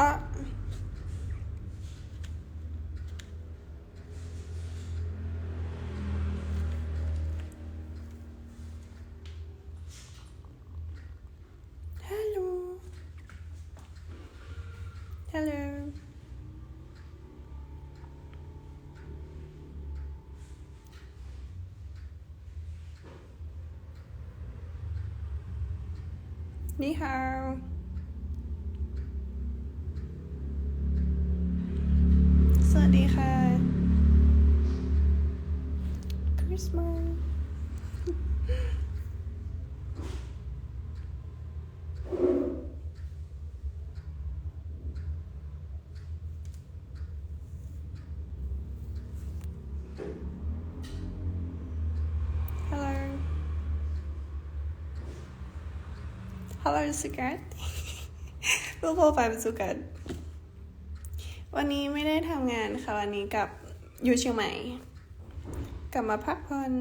อะฮัลโ Hello สุกัดรูปโปรไฟล์เป็นสุกัดวันนี้ไม่ได้ทำงานค่ะ วันนี้กับอยู่เชียงใหม่ กลับมาพักผ่อน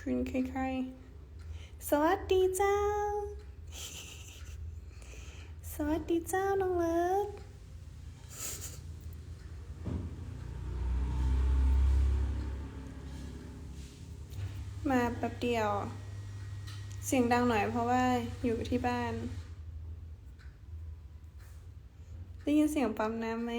คุณคือใครสวัสดีเจ้า สวัสดีเจ้าน้องเลิฟ มาแป๊บเดียว เสียงดังหน่อยเพราะว่าอยู่ที่บ้าน ได้ยินเสียงปั๊มน้ำไหม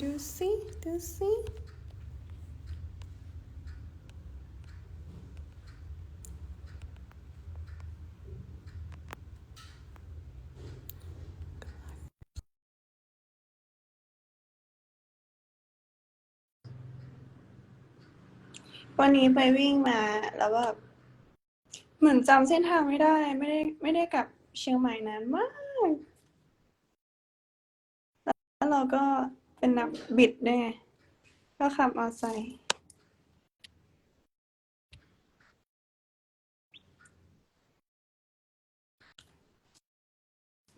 ดูสิดูสิวันนี้ไปวิ่งมาแล้วแบบเหมือนจำเส้นทางไม่ได้ ไม่ได้ ไม่ได้กลับเชียงใหม่นานมาก แล้วเราก็ เป็นนักบิดด้วยไง ก็ขับมอเอไซค์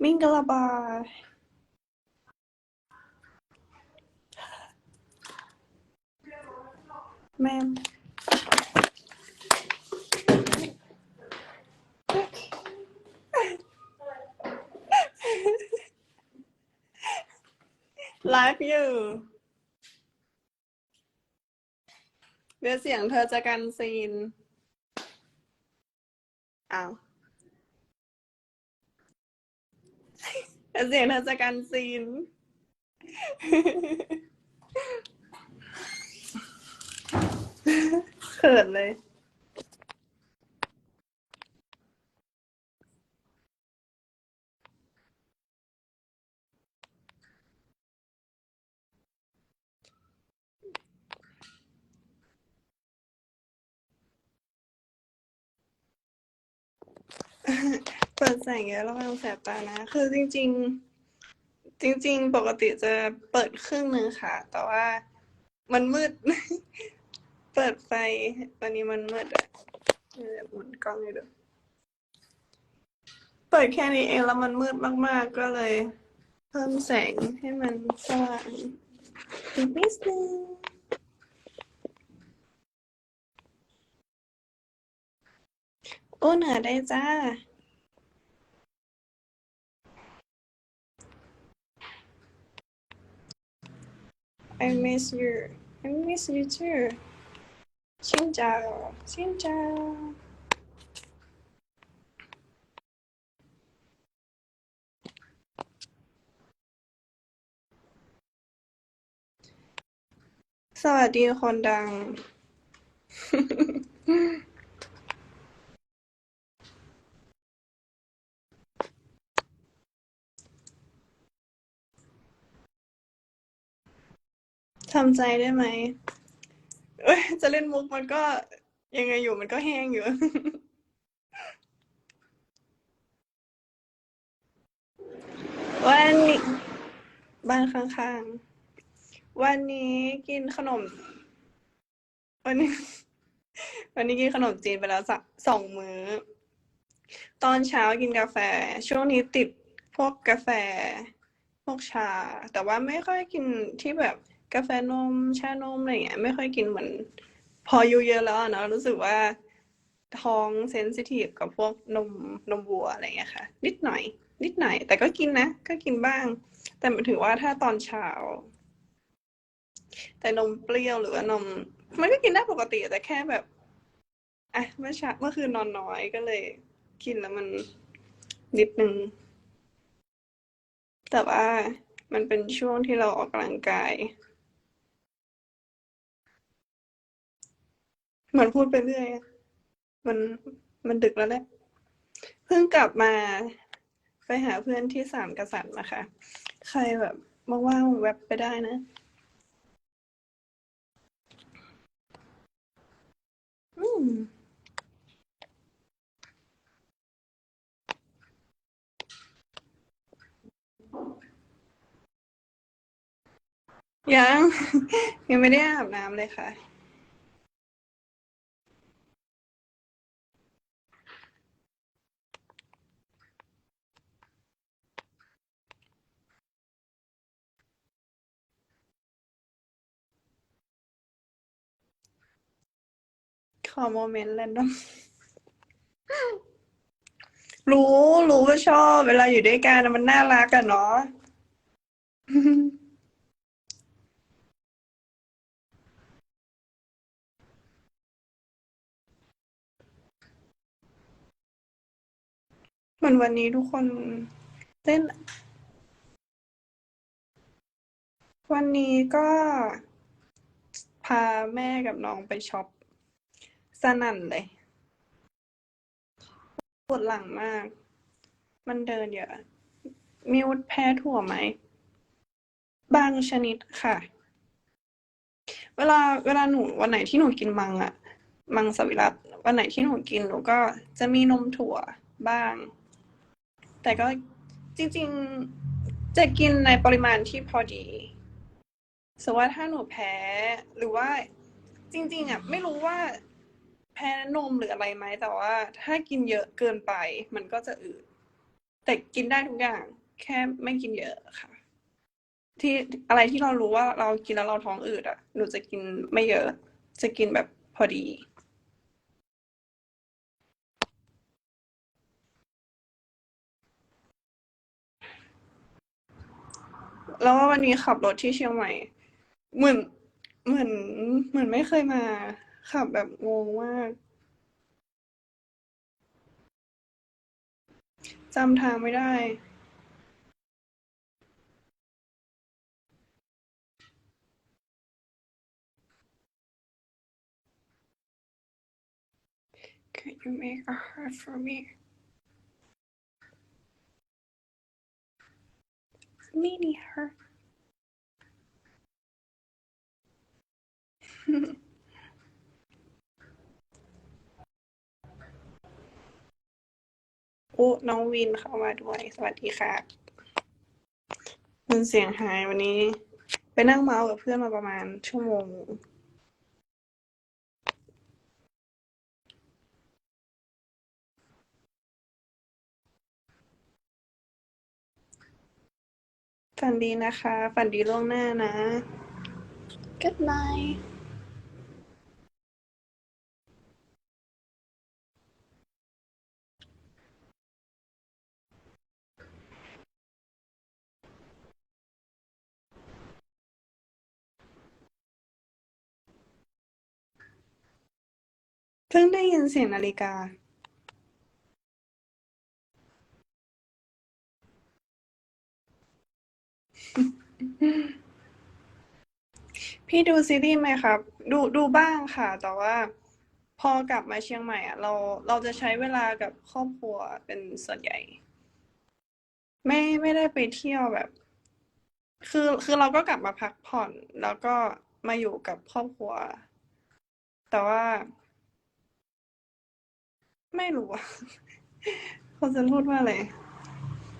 มิงกลาบาแม่ม ไลฟ์อยู่เดี๋ยวเสียงเธอจะกันซีน อ้าวเดี๋ยวเสียงเธอจะกันซีน เขินเลย เปิดแสงเยอะระวังแสบตานะ คือจริง ๆ จริง ๆ ปกติจะเปิดครึ่งหนึ่งค่ะ แต่ว่ามันมืด เปิดไฟวันนี้มันมืดอะเดี๋ยวหมุนกล้องให้ดูเปิดแค่นี้เองแล้วมันมืดมาก ๆ ก็เลย เพิ่มแสงให้มันสว่างอีกนิดนึง โอ้เหนือได้จ้า I miss you I miss you too ชินจาชินจาสวัสดีคนดัง ทำใจได้ไหมเอ้ยจะเล่นมุกมันก็ยังไงอยู่มันก็แห้งอยู่ วันนี้บ้านข้างๆ วันนี้กินขนม วันนี้ วันนี้กินขนมจีนไปแล้วสักสองมื้อ ตอนเช้ากินกาแฟ ช่วงนี้ติดพวกกาแฟ พวกชา แต่ว่าไม่ค่อยกินที่แบบ กาแฟนมชานมอะไรเงี้ยไม่ค่อยกินเหมือน พออายุเยอะแล้วเนาะรู้สึกว่าท้องเซนซิทีฟกับพวกนมนมวัวอะไรเงี้ยค่ะ นิดหน่อย นิดหน่อย แต่ก็กินนะ ก็กินบ้าง แต่ถึงว่าถ้าตอนเช้า แต่นมเปรี้ยวหรือว่านม มันก็กินได้ปกติแต่แค่แบบอะเมื่อเช้าเมื่อคืนนอนน้อยก็เลย กินแล้วมันนิดนึงแต่ว่ามันเป็นช่วงที่เราออกกำลังกาย เหมือนพูดไปเรื่อยมันมันดึกแล้วแหละเพิ่งกลับมาไปหาเพื่อนที่สามกษัตริย์มาค่ะใครแบบว่างๆแวบไปได้นะอืมยัง ยังไม่ได้อาบน้ำเลยค่ะ ขอโมเมนต์แรนดอมรู้รู้ว่าชอบ เวลาอยู่ด้วยกันอะมันน่ารักอะเนาะ เหมือนวันนี้ทุกคนเล่นวันนี้ก็พาแม่กับน้องไปช็อป สนั่นเลยปวดหลังมาก มันเดินเยอะ มิวแพ้ถั่วไหม บางชนิดค่ะ เวลาเวลาหนูวันไหนที่หนูกินมังอะมังสวิรัติวันไหนที่หนูกินหนูก็จะมีนมถั่วบ้าง แต่ก็จริง ๆ จะกินในปริมาณที่พอดีสมมติว่าถ้าหนูแพ้หรือว่าจริง ๆอะไม่รู้ว่า แพ้นมหรืออะไรไหมแต่ว่า ถ้ากินเยอะเกินไป มันก็จะอืดแต่กินได้ทุกอย่าง แค่ไม่กินเยอะค่ะ ที่อะไรที่เรารู้ว่าเรากินแล้วเราท้องอืดอะหนูจะกินไม่เยอะ จะกินแบบพอดี แล้วว่าวันนี้ขับรถที่เชียงใหม่เหมือนเหมือนเหมือนไม่เคยมา ขับแบบงงมากจำทางไม่ได้ Could you make a heart for me? Mini heart. อ้น้องวินเข้ามาด้วย สวัสดีค่ะมันเสียงหายวันนี้ ไปนั่งเมาส์กับเพื่อนมาประมาณชั่วโมง ฝันดีนะคะ ฝันดีล่วงหน้านะ Good night เพิ่งได้ยินเสียงนาฬิกาพี่ดูซีรีส์ไหมครับ ดูดูบ้างค่ะ แต่ว่า พอกลับมาเชียงใหม่อะเราเราจะใช้เวลากับครอบครัวเป็นส่วนใหญ่ ไม่ไม่ได้ไปเที่ยวแบบ คือคือเราก็กลับมาพักผ่อน แล้วก็มาอยู่กับครอบครัว แต่ว่า ไม่รู้อะเขาจะพูดว่าอะไร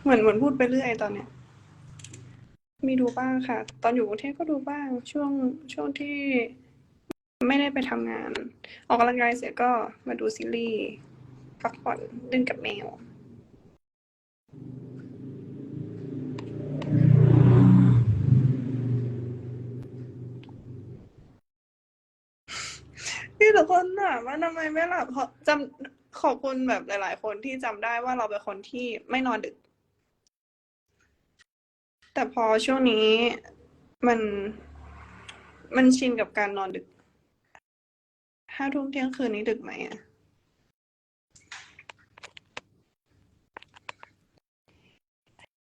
เหมือนเหมือนพูดไปเรื่อยตอนเนี้ย มีดูบ้างค่ะ ตอนอยู่กรุงเทพก็ดูบ้าง ช่วงช่วงที่ไม่ได้ไปทำงาน ออกกำลังกายเสร็จก็มาดูซีรีส์พักผ่อนเล่นกับแมวพี่ทุกคนถามว่าทำไมไม่หลับเพราะจำ ขอบคุณแบบหลาย ๆ คนที่จำได้ว่าเราเป็นคนที่ไม่นอนดึก แต่พอช่วงนี้มันมันชินกับการนอนดึกห้าทุ่มเที่ยงคืนนี้ดึกไหมอะ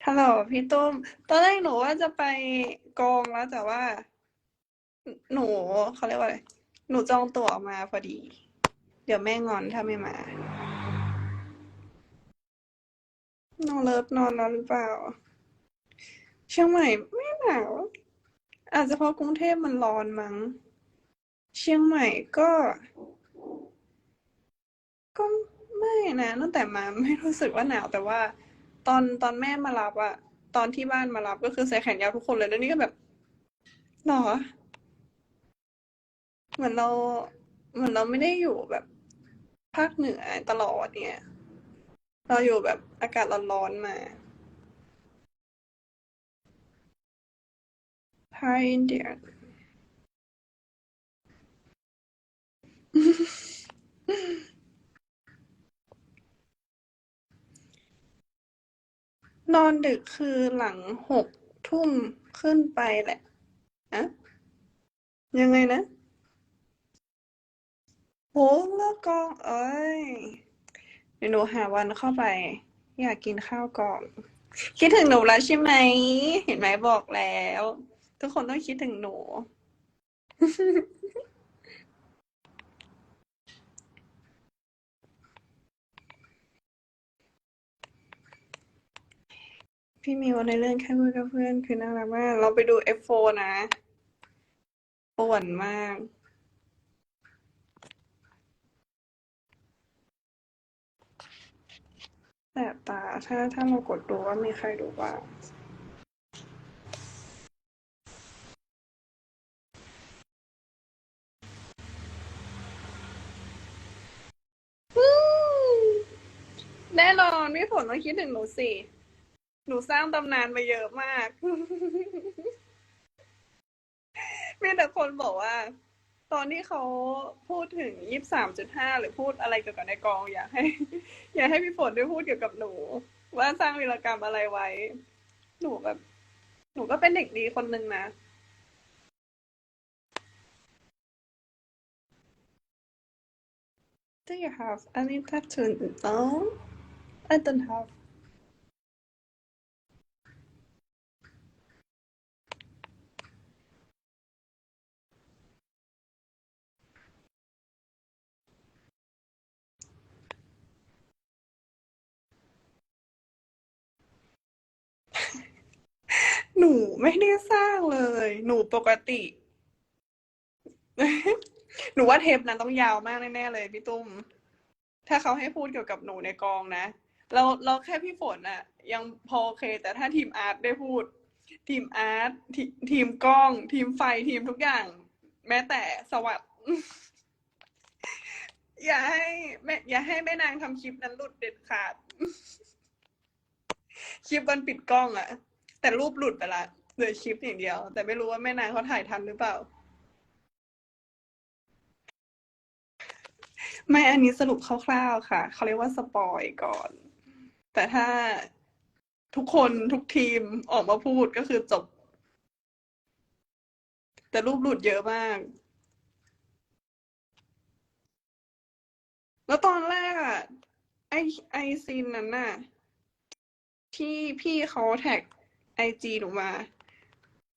ฮัลโหลพี่ตุ้ม ตอนแรกหนูว่าจะไปกองแล้วแต่ว่า หนูเขาเรียกว่าอะไร หนูจองตั๋วมาพอดี ดี๋ยวแม่งอนถ้าไม่มา น้องเลิฟนอนแล้วหรือเปล่า เชียงใหม่ไม่หนาว อาจจะเพราะกรุงเทพมันร้อนมั้ง เชียงใหม่ก็ ก็ไม่นะตั้งแต่มาไม่รู้สึกว่าหนาว แต่ว่า ตอนตอนแม่มารับอะตอนที่บ้านมารับก็คือใส่แขนยาวทุกคนเลยแล้วนี่ก็แบบหรอ เหมือนเรา เหมือนเราไม่ได้อยู่แบบ ภาคเหนือตลอดเนี่ย เราอยู่แบบอากาศร้อนๆมา Hi India นอนดึกคือหลังหกทุ่มขึ้นไปแหละอะยังไงนะ โหเลิกกองเอ้ยเดี๋ยวหนูหาวันเข้าไป อยากกินข้าวกล่อง คิดถึงหนูแล้วใช่ไหม เห็นไหมบอกแล้ว ทุกคนต้องคิดถึงหนู พี่มิวในเรื่องแค่เพูดกับเพื่อนคือน่ารักมาก เราไปดู F4 นะป่วนมาก แสบตา ถ้า ถ้าเรากดดูว่ามีใครดูบ้างแน่นอนพี่ฝนต้องคิดถึงหนูสิ หนูสร้างตำนานมาเยอะมาก มีแต่คนบอกว่า ตอนที่เขาพูดถึงยี่สามจุดห้าหรือพูดอะไรเกี่ยวกับในกอง อยากให้ อยากให้พี่ฝนได้พูดเกี่ยวกับหนู ว่าสร้างวีรกรรมอะไรไว้ หนูแบบ หนูก็เป็นเด็กดีคนหนึ่งนะ Do you have any tattoo? No, I don't have. หนูไม่ได้สร้างเลย หนูปกติ หนูว่าเทปนั้นต้องยาวมากแน่ๆเลยพี่ตุ้ม ถ้าเขาให้พูดเกี่ยวกับหนูในกองนะเราเราแค่พี่ฝนอะยังพอโอเค แต่ถ้าทีมอาร์ตได้พูด ทีมอาร์ตทีทีมกล้อง ทีมไฟทีมทุกอย่าง แม้แต่สวัสด์อย่าให้แม่อย่าให้แม่นางทำคลิปนั้นหลุดเด็ดขาด คลิปวันปิดกล้องอะ แต่รูปหลุดไปละเหลือคลิปอย่างเดียว แต่ไม่รู้ว่าแม่นางเขาถ่ายทันหรือเปล่า ไม่อันนี้สรุปคร่าวๆค่ะ เขาเรียกว่าสปอยก่อน แต่ถ้าทุกคนทุกทีมออกมาพูดก็คือจบ แต่รูปหลุดเยอะมาก แล้วตอนแรกอะไอไอซีนนั้นน่ะ ที่พี่เขาแท็ก ไอจีหนูมา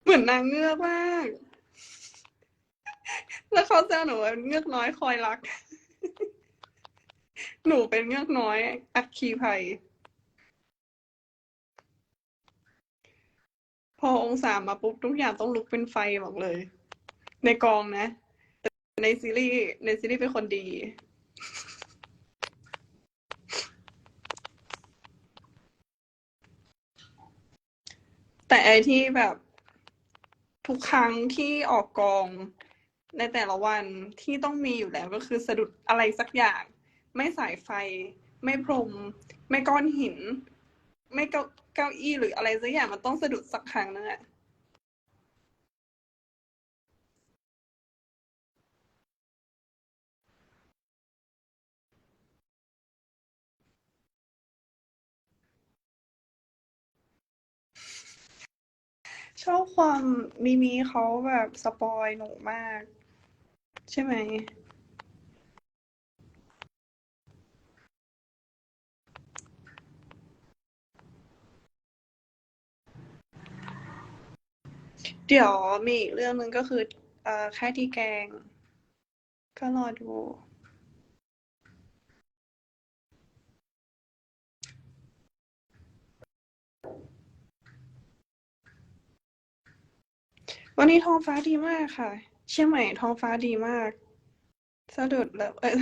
เหมือนนางเงือกมาก แล้วเขาแซวหนูว่าเงือกน้อยคอยรัก หนูเป็นเงือกน้อยอัคคีภัย พอองศามาปุ๊บทุกอย่างต้องลุกเป็นไฟบอกเลย ในกองนะ แต่ในซีรีส์ในซีรีส์เป็นคนดี แต่ไอที่แบบทุกครั้งที่ออกกองในแต่ละวันที่ต้องมีอยู่แล้วก็คือสะดุดอะไรสักอย่าง ไม่สายไฟ ไม่พรม ไม่ก้อนหิน ไม่เก้าเก้าอี้หรืออะไรสักอย่างมันต้องสะดุดสักครั้งนึงอะ ชอบความมีมีเขาแบบสปอยหนูมาก ใช่ไหม เดี๋ยวมีอีกเรื่องหนึ่งก็คือเอ่อแค่ที่แกง ก็รอดู วันนี้ท้องฟ้าดีมากค่ะ เชียงใหม่ท้องฟ้าดีมากสะดุดแล้วเออ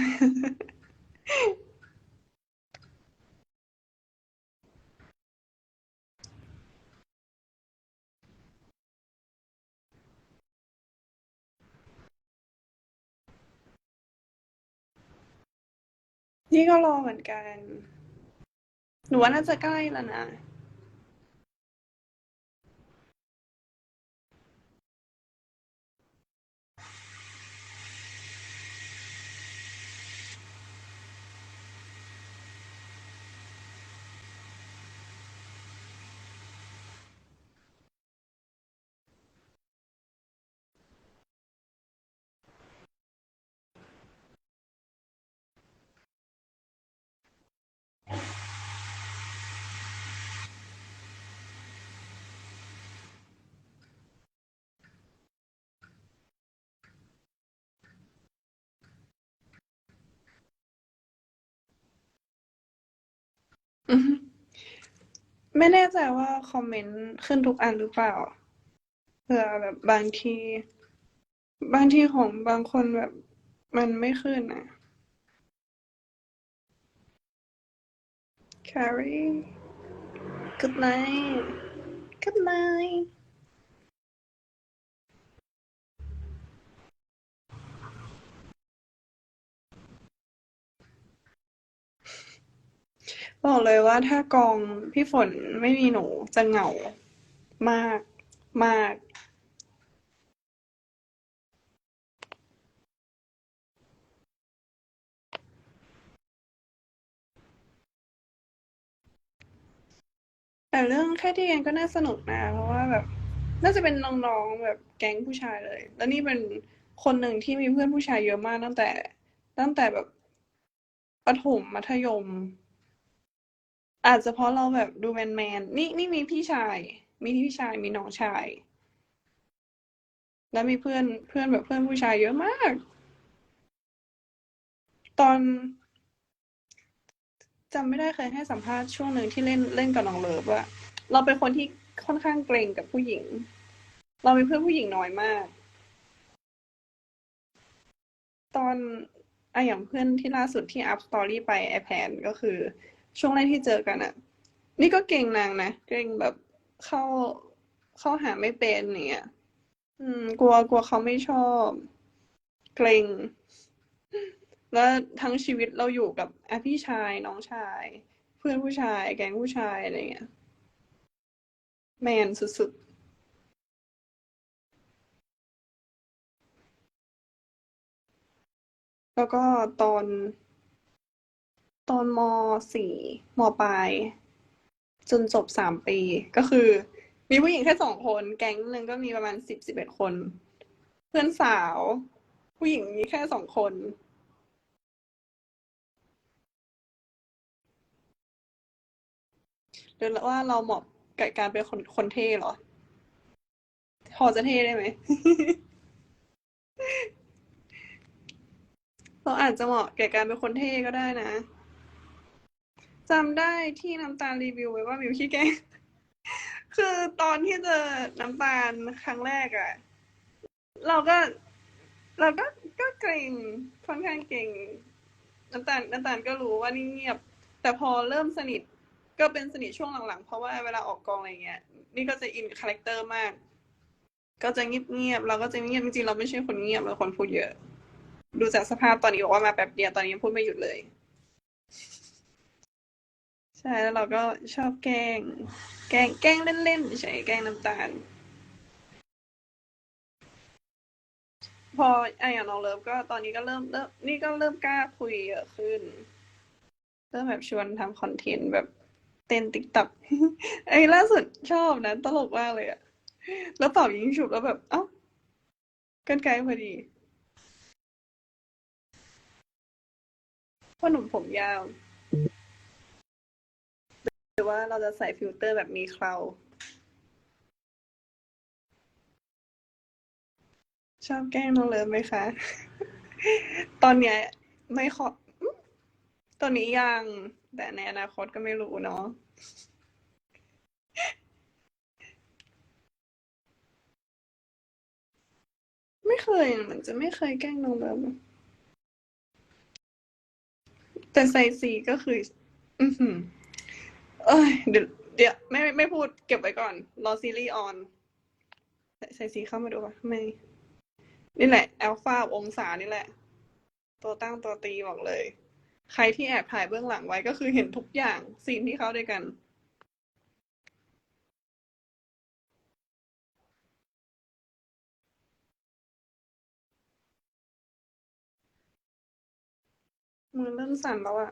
นี่ก็รอเหมือนกัน หนูว่าน่าจะใกล้แล้วนะ อือฮึไม่แน่ใจว่าคอมเมนต์ขึ้นทุกอันหรือเปล่าเผื่อแบบบางที บางทีของบางคนแบบ มันไม่ขึ้นนะ Carrie good night good night บอกเลยว่าถ้ากองพี่ฝนไม่มีหนูจะเหงามากมาก แต่เรื่องแค่ที่เรียนก็น่าสนุกนะ เพราะว่าแบบ น่าจะเป็นน้องๆแบบแก๊งผู้ชายเลย แล้วนี่เป็นคนหนึ่งที่มีเพื่อนผู้ชายเยอะมากตั้งแต่ ตั้งแต่แบบประถมมัธยม อาจจะเพราะเราแบบดูแมนแมนนี่นี่มีพี่ชาย มีพี่ชายมีน้องชาย แล้วมีเพื่อนเพื่อนแบบเพื่อนผู้ชายเยอะมาก ตอนจำไม่ได้เคยให้สัมภาษณ์ช่วงหนึ่งที่เล่นเล่นกับน้องเลิฟว่าเราเป็นคนที่ค่อนข้างเกรงกับผู้หญิง เรามีเพื่อนผู้หญิงน้อยมาก ตอนอะอย่างเพื่อนที่ล่าสุดที่อัพสตอรี่ไปไอแพนก็คือ ช่วงแรกที่เจอกันอะนี่ก็เก่งนางนะ เก่งแบบเข้าเข้าหาไม่เป็นเนี่ยอืม กลัวกลัวเขาไม่ชอบ เกรงแล้วทั้งชีวิตเราอยู่กับอพี่ชายน้องชาย เพื่อนผู้ชาย แก๊งผู้ชายอะไรเงี้ยแมนสุดๆ แล้วก็ตอน ตอนมสี่มปลายจนจบสามปีก็คือ มีผู้หญิงแค่สองคน แก๊งหนึ่งก็มีประมาณสิบสิบเอ็ดคน เพื่อนสาว ผู้หญิงมีแค่สองคน หรือว่าเราเหมาะกับการเป็นคนคนเท่เหรอ พอจะเท่ได้ไหม เราอาจจะเหมาะแก่การเป็นคนเท่ก็ได้นะ จำได้ที่น้ำตาลรีวิวไว้ว่ามิวขี้แกล้ง คือตอนที่เจอน้ำตาลครั้งแรกอะ เราก็ เราก็ก็เกรงค่อนข้างเกรงน้ำตาลน้ำตาลก็รู้ว่านี่เงียบ แต่พอเริ่มสนิทก็เป็นสนิทช่วงหลังๆ เพราะว่าเวลาออกกองอะไรเงี้ย นี่ก็จะอินคาแรคเตอร์มาก ก็จะเงียบๆเราก็จะเงียบจริงๆเราไม่ใช่คนเงียบเราคนพูดเยอะ ดูจากสภาพตอนนี้บอกว่ามาแป๊บเดียวตอนนี้ยังพูดไม่หยุดเลย ใช่แล้วเราก็ชอบแกล้ง แกล้งแกล้งเล่นๆใช่แกล้งน้ำตาล พอไอ้อย่างน้องเลิฟก็ตอนนี้ก็เริ่มเริ่มนี่ก็เริ่มกล้าคุยเยอะขึ้น เริ่มแบบชวนทำคอนเทนต์แบบเต้นติ๊กต็อกไอ้ล่าสุดชอบนะตลกมากเลยอะแล้วเป่ายิงฉุบแล้วแบบ เอ้ากันไกลพอดีพ่อหนุ่มผมยาว รือว่าเราจะใส่ฟิลเตอร์แบบมีเคราชอบแกล้งน้องเลิฟไหมคะ ตอนเนี้ยไม่ขอ ตอนนี้ยัง แต่ในอนาคตก็ไม่รู้เนาะ ไม่เคยเหมือนจะไม่เคยแกล้งน้องเลิฟแต่ใส่สีก็คือ อือหือ เอ้ยเดี๋ยวเดี๋ยวไม่ไม่พูดเก็บไว้ก่อน รอซีรีส์ออน ใส่สีเข้ามาดูป่ะไม่ นี่แหละแอลฟาองศานี่แหละ ตัวตั้งตัวตีบอกเลย ใครที่แอบถ่ายเบื้องหลังไว้ก็คือเห็นทุกอย่างซีนที่เขาด้วยกันมือเริ่มสั่นแล้วอะ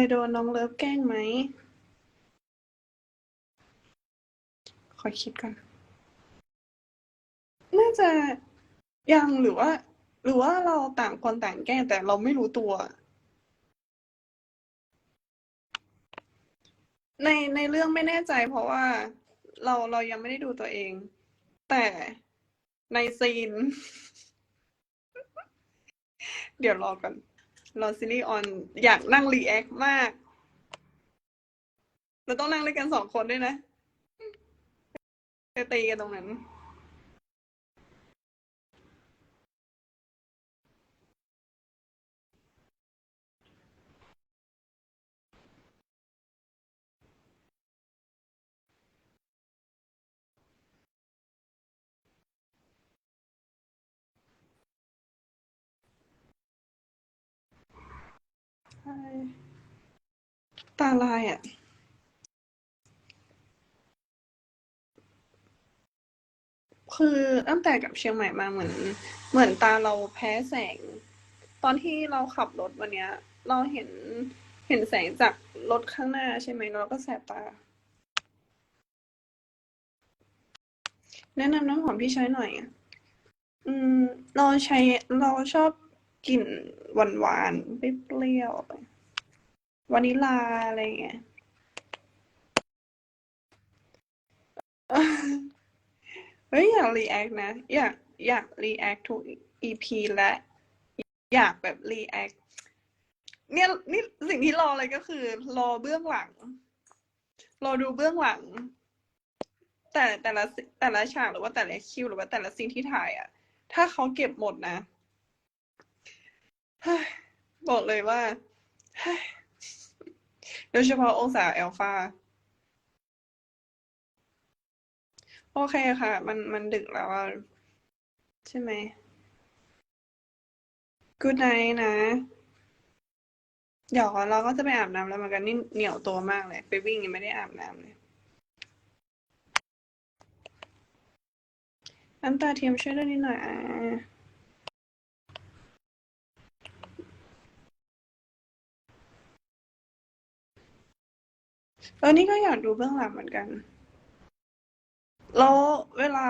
ยโดนน้องเลิฟแกล้งไหม ขอคิดก่อน น่าจะยังหรือว่า หรือว่าเราต่างคนต่างแกล้งแต่เราไม่รู้ตัว ในในเรื่องไม่แน่ใจ เพราะว่าเราเรายังไม่ได้ดูตัวเอง แต่ในซีน เดี๋ยวรอก่อน รอซีรีส์ออนอยากนั่งรีแอคมากเราต้องนั่งด้วยกันสองคนด้วยนะไปตีกันตรงนั้น ตาลายอะ คือตั้งแต่กับเชียงใหม่มาเหมือน เหมือนตาเราแพ้แสง ตอนที่เราขับรถวันเนี้ย เราเห็นเห็นแสงจากรถข้างหน้าใช่ไหมเราก็แสบตา แนะนำน้ำหอมที่ใช้หน่อยอะอืม เราใช้เราชอบ กลิ่นหวานหวานๆเปรี้ยววานิลลาอะไรเงี้ยเฮ้ยอยากรีแอคนะ อยากอยากรีแอคทุก EP และอยากแบบรีแอคเนี่ยนี่สิ่งที่รอเลยก็คือ รอเบื้องหลัง รอดูเบื้องหลัง แต่แต่ละแต่ละฉากหรือว่าแต่ละคิวหรือว่าแต่ละซีนที่ถ่ายอะ ถ้าเขาเก็บหมดนะ บอกเลยว่าโดยเฉพาะองศาแอลฟาโอเคค่ะ มันมันดึกแล้วอะใช่ไหม Good night นะ เดี๋ยวเราก็จะไปอาบน้ำแล้วเหมือนกันนี่เหนียวตัวมากเลย ไปวิ่งยังไม่ได้อาบน้ำเลยน้ำตาเทียมช่วยด้วยนิดหน่อยอะ เออนี่ก็อยากดูเบื้องหลังเหมือนกัน แล้วเวลา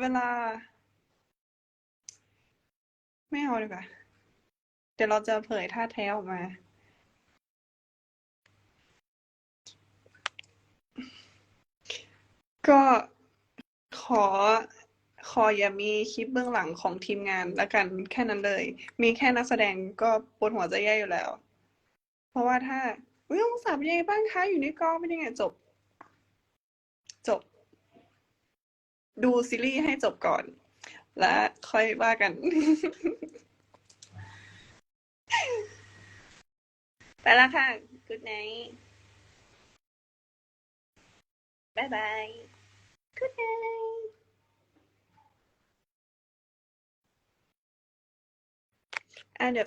เวลา ไม่เอาดีกว่า เดี๋ยวเราจะเผยท่าแท้ออกมา ก็ขอขออย่ามีคลิปเบื้องหลังของทีมงานละกันแค่นั้นเลย มีแค่นักแสดงก็ปวดหัวจะแย่อยู่แล้ว เพราะว่าถ้า อุ้ยองศาเป็นยังไงบ้างคะอยู่ในกองเป็นยังไงจบ จบ ดูซีรีส์ให้จบก่อน และค่อยว่ากัน ไปแล้วค่ะ Good night บายบาย good night อะเดี๋ย